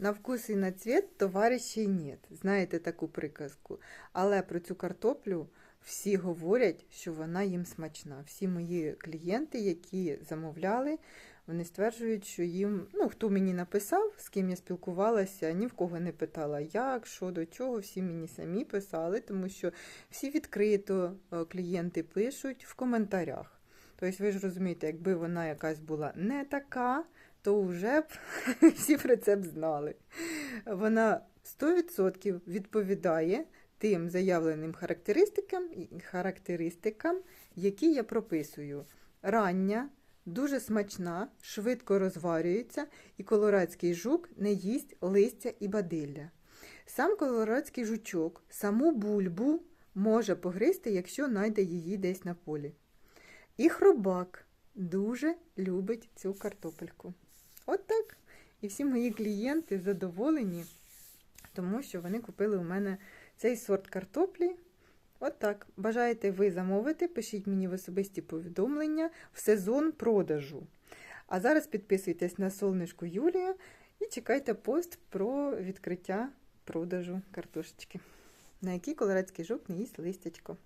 На вкус і на цвіт товаришей нет. Знаєте таку приказку. Але про цю картоплю всі говорять, що вона їм смачна. Всі мої клієнти, які замовляли, вони стверджують, що їм, ну хто мені написав, з ким я спілкувалася, ні в кого не питала, як, що, до чого. Всі мені самі писали, тому що всі відкрито е, клієнти пишуть в коментарях. Тобто, ви ж розумієте, якби вона якась була не така, то вже б всі про це б знали. Вона 100% відповідає тим заявленим характеристикам, характеристикам, які я прописую. Рання, дуже смачна, швидко розварюється, і колорадський жук не їсть листя і бадилля. Сам колорадський жучок саму бульбу може погризти, якщо знайде її десь на полі. І хробак дуже любить цю картопельку. От так. І всі мої клієнти задоволені, тому що вони купили у мене цей сорт картоплі. От так. Бажаєте ви замовити, пишіть мені в особисті повідомлення в сезон продажу. А зараз підписуйтесь на солнишку Юлія і чекайте пост про відкриття продажу картошечки, на якій колорадський жук не їсть листячко.